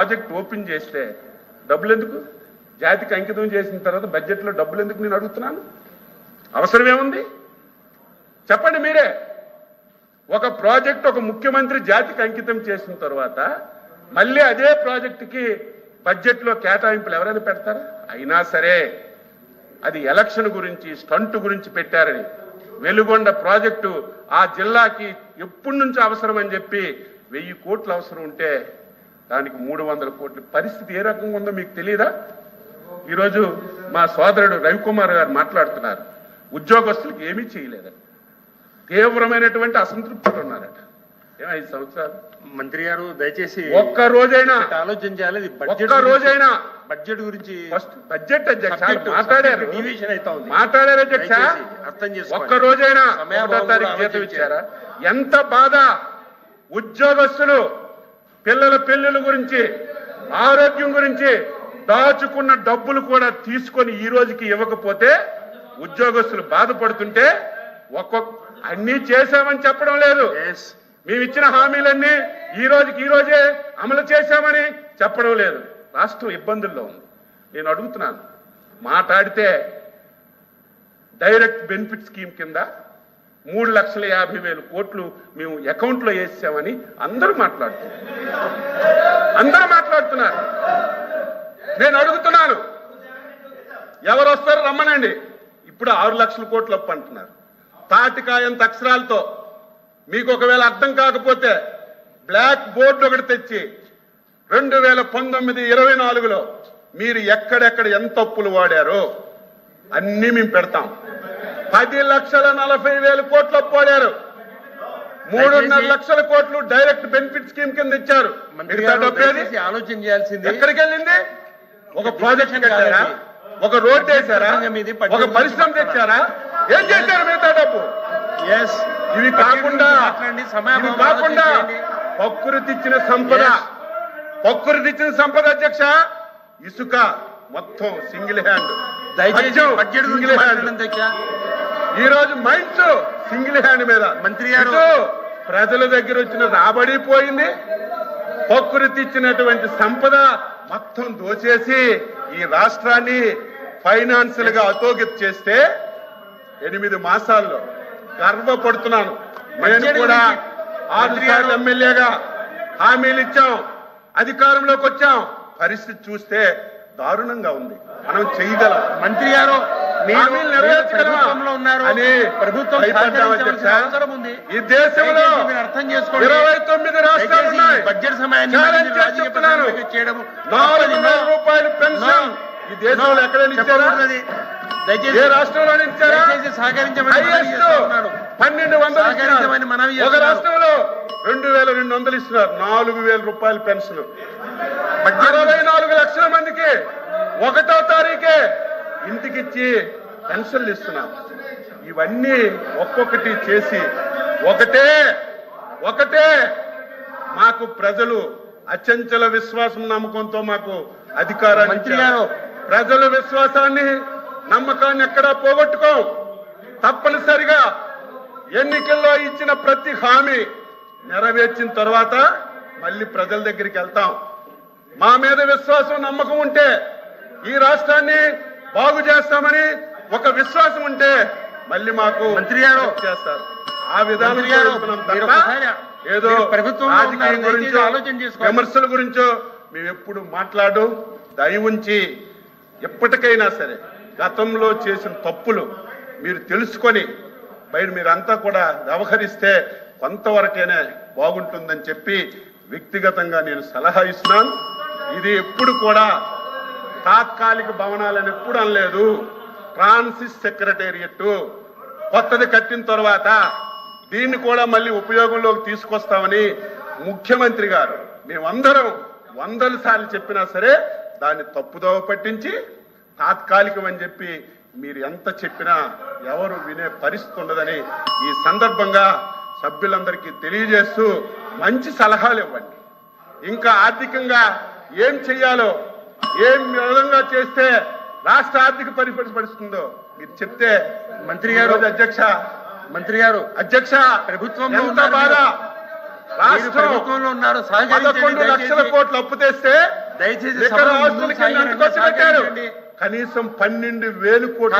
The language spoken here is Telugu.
ప్రాజెక్ట్ ఓపెన్ చేస్తే డబ్బులు ఎందుకు? జాతికి అంకితం చేసిన తర్వాత బడ్జెట్లో డబ్బులు ఎందుకు నేను అడుగుతున్నాను? అవసరం ఏముంది చెప్పండి మీరే. ఒక ప్రాజెక్ట్ ఒక ముఖ్యమంత్రి జాతికి అంకితం చేసిన తర్వాత మళ్ళీ అదే ప్రాజెక్టుకి బడ్జెట్లో కేటాయింపులు ఎవరైనా పెడతారా? అయినా సరే అది ఎలక్షన్ గురించి స్టంట్ గురించి పెట్టారని. వెలుగొండ ప్రాజెక్టు ఆ జిల్లాకి ఎప్పటి నుంచి అవసరం అని చెప్పి వెయ్యి కోట్లు అవసరం ఉంటే దానికి మూడు వందల కోట్ల పరిస్థితి ఏ రకంగా ఉందో మీకు తెలియదా ఈరోజు మా సోదరుడు రవికుమార్ గారు మాట్లాడుతున్నారు. ఉద్యోగస్తులకు ఏమీ చేయలేదని తీవ్రమైనటువంటి అసంతృప్తులు ఉన్నారట. ఐదు సంవత్సరాలు. మంత్రి గారు దయచేసి ఒక్క రోజైనా ఆలోచన చేయాలి. బడ్జెట్ ఒక్క రోజైనా. బడ్జెట్ గురించి ఫస్ట్ బడ్జెట్ అధ్యక్ష మాట్లాడారు. deviation అవుతా ఉంది. మాట్లాడారు అధ్యక్ష. అర్థం చేసుకోండి. ఒక్క రోజైనా ఒకటో తారీఖు జీతం. ఇచ్చారా? ఎంత బాధ! ఉద్యోగస్తులు పిల్లల పెళ్ళిళ్ళ గురించి ఆరోగ్యం గురించి దాచుకున్న డబ్బులు కూడా తీసుకొని ఈ రోజుకి ఇవ్వకపోతే ఉద్యోగస్తులు బాధపడుతుంటే ఒక్కొక్క అన్ని చేశామని చెప్పడం లేదు. మేము ఇచ్చిన హామీలన్నీ ఈ రోజుకి ఈ రోజే అమలు చేశామని చెప్పడం లేదు. రాష్ట్రం ఇబ్బందుల్లో ఉంది. నేను అడుగుతున్నాను మాట్లాడితే డైరెక్ట్ బెనిఫిట్ స్కీమ్ కింద మూడు లక్షల యాభై వేలు కోట్లు మేము అకౌంట్లో వేసామని అందరూ మాట్లాడుతున్నారు. అందరూ మాట్లాడుతున్నారు. నేను అడుగుతున్నాను. ఎవరు వస్తారు రమ్మనండి. ఇప్పుడు ఆరు లక్షల కోట్లు అప్పు అంటున్నారు. తాటికాయంత అక్షరాలతో మీకు ఒకవేళ అర్థం కాకపోతే బ్లాక్ బోర్డు ఒకటి తెచ్చి రెండు వేల పంతొమ్మిది ఇరవై నాలుగులో మీరు ఎక్కడెక్కడ ఎంత అప్పులు వాడారో అన్నీ మేము పెడతాం. పది లక్షల నలభై వేల కోట్లు అప్పు వాడారు మూడున్నర లక్షల కోట్లు డైరెక్ట్ బెనిఫిట్ స్కీమ్ కింద ఇచ్చారు. ఆలోచన చేయాల్సింది. ఎక్కడికి వెళ్ళింది ఒక ప్రాజెక్ట్ కట్టారా. ఒక రోడ్ బడ్జెట్ ఒక పరిశ్రమ తెచ్చారా? ఏం చేశారు మిగతా డబ్బు? ఎస్ ఇవి కాకుండా ఇవి కాకుండా ఆలోచన చేయండి. ప్రకృతి ఇచ్చిన సంపద. Yes. ప్రకృతి ఇచ్చిన సంపద అధ్యక్ష ఇసుక మొత్తం సింగిల్ హ్యాండ్. దయచేసి బడ్జెట్ మాట్లాడండి అధ్యక్ష. ఈ రోజు మైండ్స్ సింగిల్ హ్యాండ్ మీద. మంత్రి గారు- ప్రజల దగ్గర వచ్చిన రాబడి పోయింది. ప్రకృతి ఇచ్చినటువంటి సంపద మొత్తం దోచేసి ఈ రాష్ట్రాన్ని ఫైనాన్షియల్గా అతోగతి చేస్తే ఎనిమిది మాసాల్లో గర్వపడుతున్నాను. నేను కూడా గురించి ఆరు మంత్రి సార్లు గారు- ఎమ్మెల్యేగా హామీలు ఇచ్చాం. అధికారంలోకి వచ్చాం. పరిస్థితి చూస్తే దారుణంగా ఉంది. మనం చేయగలం. మంత్రి గారు మీరు ప్రభుత్వంలో ఉన్నారు అని ప్రభుత్వం భయపడ్డాం సహకరించవలసిన అధ్యక్ష. అవసరం ఉంది ఈ దేశంలో అర్థం చేసుకోండి ఇరవై తొమ్మిది రాష్ట్రాలు బడ్జెట్ సమయాన్ని చేయడం నాలుగు తప్పది. వేల రూపాయలు పెన్షన్. ఈ దేశంలో. ఎక్కడైనా ఇచ్చారా. దయచేసి రాష్ట్రంలో ఇచ్చారా సహకరించమని. పన్నెండు వందలు సహకరించమని మనవి ఇస్తున్నారు. ఒక చేస్తున్నాను. రాష్ట్రంలో రెండు వేల రెండు వందలు ఇస్తున్నారు నాలుగు వేల రూపాయల పెన్షన్ అరవై నాలుగు లక్షల మందికి ఒకటో తారీఖే ఇంటికిచ్చి పెన్షన్లు ఇస్తున్నాం. ఇవన్నీ ఒక్కొక్కటి చేసి ఒకటే ఒకటే. మాకు ప్రజలు అచంచల విశ్వాసం నమ్మకంతో మాకు అధికారాన్ని. ప్రజల విశ్వాసాన్ని నమ్మకాన్ని ఎక్కడా పోగొట్టుకోం. తప్పనిసరిగా ఎన్నికల్లో ఇచ్చిన ప్రతి హామీ నెరవేర్చిన తర్వాత మళ్ళీ ప్రజల దగ్గరికి వెళ్తాం. మా మీద విశ్వాసం నమ్మకం ఉంటే ఈ రాష్ట్రాన్ని బాగు చేస్తామని ఒక విశ్వాసం ఉంటే మళ్ళీ మాకు మంత్రి గారు. చేస్తారు ఆ విధానం ఏదో రాజకీయం గురించో ఆలోచన చేసుకోండి. విమర్శల గురించో మేము ఎప్పుడు మాట్లాడు దయ ఉంచి ఎప్పటికైనా సరే గతంలో చేసిన తప్పులు మీరు తెలుసుకొని బయట మీరంతా కూడా వ్యవహరిస్తే కొంతవరకైనా బాగుంటుందని చెప్పి వ్యక్తిగతంగా నేను సలహా ఇస్తున్నాను ఇది ఎప్పుడు కూడా తాత్కాలిక భవనాలని ఎప్పుడు అనలేదు. ట్రాన్సిస్ సెక్రటేరియట్ కొత్తది కట్టిన తర్వాత దీన్ని కూడా మళ్ళీ ఉపయోగంలోకి తీసుకొస్తామని ముఖ్యమంత్రి గారు మేమందరం వందల సార్లు చెప్పినా సరే దాన్ని తప్పుదోవ పట్టించి తాత్కాలికం అని చెప్పి మీరు ఎంత చెప్పినా ఎవరు వినే పరిస్థితి ఉండదని ఈ సందర్భంగా సభ్యులందరికీ తెలియజేస్తూ మంచి సలహాలు ఇవ్వండి. ఇంకా ఆర్థికంగా ఏం చెయ్యాలో ఏం విధంగా చేస్తే రాష్ట్ర ఆర్థిక పడుతుందో మీరు చెప్తే మంత్రి గారు. అధ్యక్ష మంత్రి గారు అధ్యక్ష ప్రభుత్వంలో ఎంత ఉన్నారు బాధ రాష్ట్రం ప్రభుత్వంలో ఉన్నారు సహకరించండి పదకొండు లక్షల. కోట్లు అప్పు తెస్తే దయచేసి. కనీసం పన్నెండు వేలు కోట్లు.